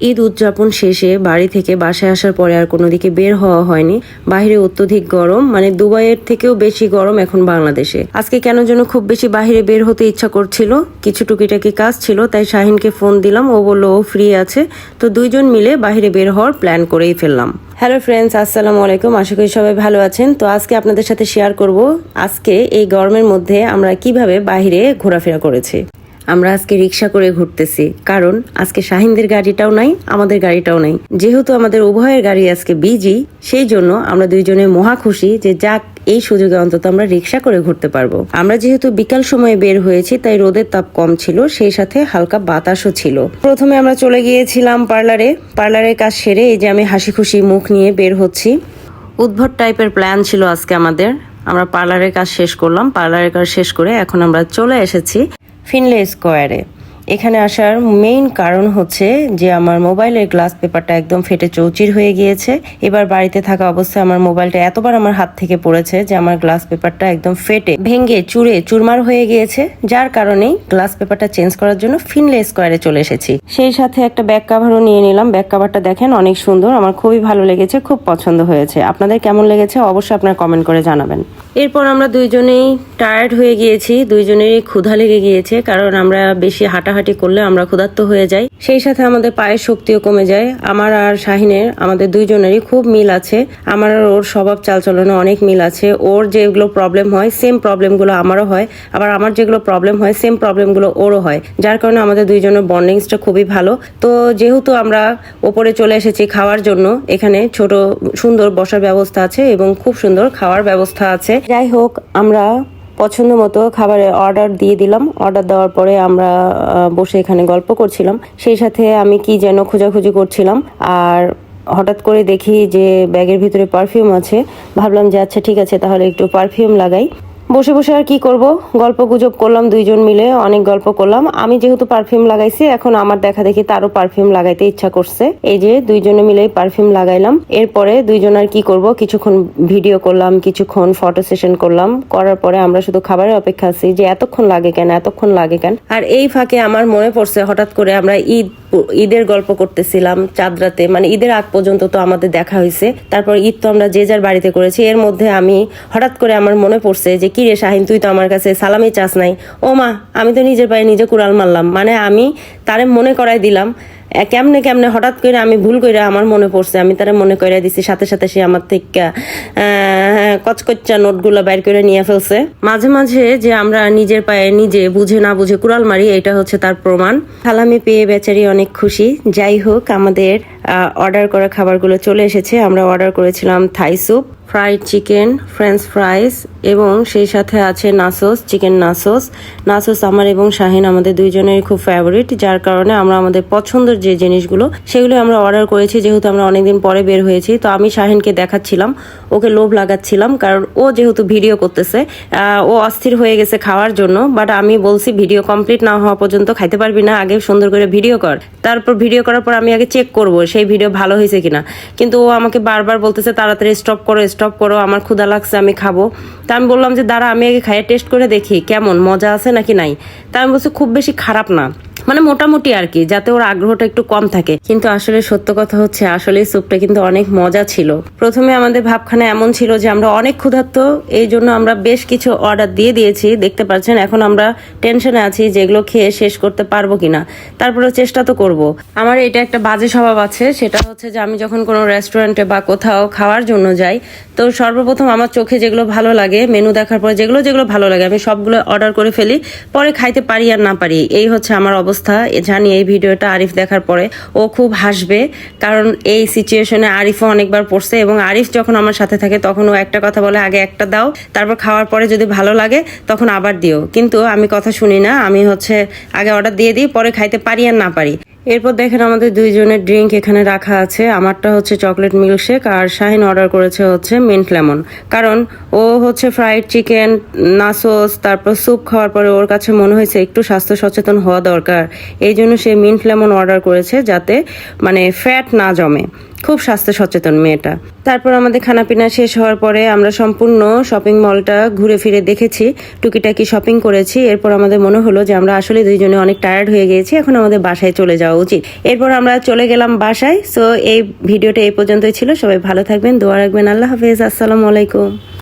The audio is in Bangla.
ঈদ উদযাপন শেষে বাড়ি থেকে বাসায় আসার পরে আর কোনো দিকে বের হওয়া হয়নি। বাইরে অত্যধিক গরম মানে দুবাইয়ের থেকেও বেশি গরম এখন বাংলাদেশে। আজকে কেন যেন খুব বেশি বাইরে বের হতে ইচ্ছা করছিল। কিছু টুকিটাকি কাজ ছিল, তাই শাহিনকে ফোন দিলাম। ও বলল, ও ফ্রি আছে। তো দুইজন মিলে বাইরে বের হওয়ার প্ল্যান করেই ফেললাম। হ্যালো ফ্রেন্ডস, আসসালামু আলাইকুম। আশা করি সবাই ভালো আছেন। তো আজকে আপনাদের সাথে শেয়ার করব, আজকে এই গরমের মধ্যে আমরা কীভাবে বাইরে ঘোরাফেরা করেছি। আমরা আজকে রিক্সা করে ঘুরতেছি। কারণ আজকে শাহিনদের গাড়িটাও নাই, আমাদের গাড়িটাও নাই। যেহেতু আমাদের উভয়ের গাড়ি আজকে বিজি, সেই জন্য আমরা দুইজনে মহা খুশি যে যাক, এই সুযোগে অন্তত আমরা রিক্সা করে ঘুরতে পারব। আমরা যেহেতু বিকাল সময়ে বের হয়েছি, তাই রোদের তাপ কম ছিল, সেই সাথে হালকা বাতাসও ছিল। প্রথমে আমরা চলে গিয়েছিলাম পার্লারে। পার্লারের কাজ সেরে এই যে আমি হাসি খুশি মুখ নিয়ে বের হচ্ছি। উদ্ভট টাইপের প্ল্যান ছিল আজকে আমাদের। আমরা পার্লারের কাজ শেষ করলাম। পার্লারের কাজ শেষ করে এখন আমরা চলে এসেছি ফিনলে স্কোয়ারে এখানে আসার মেইন কারণ হচ্ছে যে আমার মোবাইলের গ্লাস পেপারটা একদম ফেটে চৌচির হয়ে গিয়েছে। এবার বাড়িতে থাকা অবস্থায় আমার মোবাইলটা এতবার আমার হাত থেকে পড়েছে যে আমার গ্লাস পেপারটা একদম ফেটে, ভেঙে, চুরে, চুরমার হয়ে গিয়েছে। যার কারণেই গ্লাস পেপারটা চেঞ্জ করার জন্য ফিনলে স্কোয়ারে চলে এসেছি। সেই সাথে একটা ব্যাক কাভারও নিয়ে নিলাম। ব্যাক কাভারটা দেখেন অনেক সুন্দর, আমার খুবই ভালো লেগেছে, খুব পছন্দ হয়েছে। আপনাদের কেমন লেগেছে অবশ্যই আপনার কমেন্ট করে জানাবেন। এরপর আমরা দুইজনেই টায়ার্ড হয়ে গিয়েছি, দুইজনেরই ক্ষুধা লেগে গিয়েছে, কারণ আমরা বেশি হাঁটাহাঁটি করলে আমরা ক্ষুধার্ত হয়ে যাই। সেই সাথে আমাদের পায়ের শক্তিও কমে যায়। আমার আর শাহিনের, আমাদের দুইজনেরই খুব মিল আছে। আমার আর ওর স্বভাব চালচলনে অনেক মিল আছে। ওর যেগুলো প্রবলেম হয় সেম প্রবলেমগুলো আমারও হয়। আবার আমার যেগুলো প্রবলেম হয় সেম প্রবলেমগুলো ওরও হয়। যার কারণে আমাদের দুইজনের বন্ডিংসটা খুবই ভালো। তো যেহেতু আমরা ওপরে চলে এসেছি খাওয়ার জন্য, এখানে ছোট সুন্দর বসার ব্যবস্থা আছে এবং খুব সুন্দর খাওয়ার ব্যবস্থা আছে। যাই হোক, আমরা পছন্দ মতো খাবারের অর্ডার দিয়ে দিলাম। অর্ডার দেওয়ার পরে আমরা বসে এখানে গল্প করছিলাম। সেই সাথে আমি কি যেন খোঁজাখুঁজি করছিলাম। আর হঠাৎ করে দেখি যে ব্যাগের ভিতরে পারফিউম আছে। ভাবলাম যে আচ্ছা ঠিক আছে, তাহলে একটু পারফিউম লাগাই। বসে বসে আর কি করব? গল্প গুজব করলাম দুইজন মিলে, অনেক গল্প করলাম। আমি যেহেতু পারফিউম লাগাইছি, এখন আমার দেখা দেখি তারও পারফিউম লাগাইতে ইচ্ছা করছে। এই যে দুইজনে মিলে পারফিউম লাগাইলাম। এরপরে দুইজন আর কি করব? কিছুক্ষণ ভিডিও করলাম, কিছুক্ষণ ফটো সেশন করলাম। করার পরে আমরা শুধু খাবারের অপেক্ষা আছি যে এতক্ষণ লাগে কেন, এতক্ষণ লাগে কেন। আর এই ফাঁকে আমার মনে পড়ছে, হঠাৎ করে আমরা ঈদ ঈদের গল্প করতেছিলাম চাঁদরাতে মানে ঈদের আগ পর্যন্ত তো আমাদের দেখা হয়েছে। তারপর ঈদ তো আমরা যে যার বাড়িতে করেছি, এর মধ্যে আমি হঠাৎ করে আমার মনে পড়ছে যে, কি রে শাহিন, তুই তো আমার কাছে সালামি চাস নাই। ও মা, আমি তো নিজের পায়ে নিজে কুড়াল মারলাম। মানে আমি তারে মনে করাই দিলাম কেমনে কেমনে হঠাৎ করে আমি ভুল করে আমার মনে পড়ছে, আমি তারা মনে করে দিছি, সাথে সাথে সে আমার থেকে কচকচ্চা নোটগুলো বাইর করে নিয়ে ফেলছে। মাঝে মাঝে যে আমরা নিজের পায়ে নিজে বুঝে না বুঝে কুড়াল মারি, এটা হচ্ছে তার প্রমাণ। সালামি পেয়ে বেচারি অনেক খুশি। যাই হোক, আমাদের অর্ডার করা খাবারগুলো চলে এসেছে। আমরা অর্ডার করেছিলাম Thai soup fried chicken French fries এবং সেই সাথে আছে নাসোস চিকেন নাসোস। নাসোস আমার এবং শাহিন আমাদের দুইজনের খুব ফেভারিট যার কারণে আমরা আমাদের পছন্দের যে জিনিসগুলো, সেগুলো আমরা অর্ডার করেছি, যেহেতু আমরা অনেকদিন পরে বের হয়েছি। তো আমি শাহিনকে দেখাচ্ছিলাম, ওকে লোভ লাগাচ্ছিলাম, কারণ ও যেহেতু ভিডিও করতেছে ও অস্থির হয়ে গেছে খাওয়ার জন্য বাট আমি বলছি ভিডিও কমপ্লিট না হওয়া পর্যন্ত খাইতে পারবি না, আগে সুন্দর করে ভিডিও কর। তারপর ভিডিও করার পর আমি আগে চেক করব, সেই ভিডিও ভালো হয়েছে কিনা। কিন্তু ও আমাকে বারবার বলতেছে, তাড়াতাড়ি স্টপ করো স্টপ করো, আমার ক্ষুধা লাগছে, আমি খাব। তা আমি বললাম যে, দাঁড়া, আমি আগে খাইয়ে টেস্ট করে দেখি, কেমন? মজা আছে নাকি নাই? তা আমি বলছি, খুব বেশি খারাপ না। মানে মোটামুটি আর কি, যাতে ওর আগ্রহটা একটু কম থাকে। কিন্তু আসলে সত্য কথা হচ্ছে, আসলে স্যুপটা কিন্তু অনেক মজা ছিল। প্রথমে আমাদের ভাবখানা এমন ছিল যে আমরা অনেক ক্ষুধার্ত, এই জন্য আমরা বেশ কিছু অর্ডার দিয়ে দিয়েছি। দেখতে পাচ্ছেন, এখন আমরা টেনশনে আছি যেগুলো খেয়ে শেষ করতে পারব কিনা। তারপরে চেষ্টা তো করব। আমার এটা একটা বাজে স্বভাব আছে, সেটা হচ্ছে যে আমি যখন কোনো রেস্টুরেন্টে বা কোথাও খাওয়ার জন্য যাই, তো সর্বপ্রথম আমার চোখে যেগুলো ভালো লাগে, মেনু দেখার পরে যেগুলো যেগুলো ভালো লাগে, আমি সবগুলো অর্ডার করে ফেলি, পরে খাইতে পারি আর না পারি, এই হচ্ছে আমার অবস্থা। এ জানি এই ভিডিওটা আরিফ দেখার পরে। ও খুব হাসবে, কারণ এই সিচুয়েশনে আরিফও অনেকবার পড়ছে এবং আরিফ যখন আমার সাথে থাকে তখন ও একটা কথা বলে, আগে একটা দাও, তারপর খাওয়ার পরে যদি ভালো লাগে তখন আবার দিও। কিন্তু আমি কথা শুনি না, আমি হচ্ছে আগে অর্ডার দিয়ে দিই, পরে খাইতে পারি আর না পারি। এরপর দেখেন আমাদের দুইজনের ড্রিঙ্ক এখানে রাখা আছে। আমারটা হচ্ছে চকলেট মিল্কশেক আর শাহিন অর্ডার করেছে হচ্ছে মিন্ট লেমন। কারণ ও হচ্ছে ফ্রাইড চিকেন নাসোস তারপর স্যুপ খাওয়ার পরে ওর কাছে মনে হয়েছে একটু স্বাস্থ্য সচেতন হওয়া দরকার। এই জন্য সে মিন্ট লেমন অর্ডার করেছে যাতে মানে ফ্যাট না জমে। খুব স্বাস্থ্য সচেতন মেয়েটা। তারপর আমাদের খানাপিনা শেষ হওয়ার পরে আমরা সম্পূর্ণ শপিং মলটা ঘুরে ফিরে দেখেছি, টুকিটাকি শপিং করেছি। এরপর আমাদের মনে হলো যে আমরা আসলে দুইজনে অনেক টায়ার্ড হয়ে গিয়েছি, এখন আমাদের বাসায় চলে যাওয়া উচিত। এরপর আমরা চলে গেলাম বাসায়। সো এই ভিডিওটা এই পর্যন্তই ছিল। সবাই ভালো থাকবেন, দোয়া রাখবেন। আল্লাহ হাফেজ। আসসালামু আলাইকুম।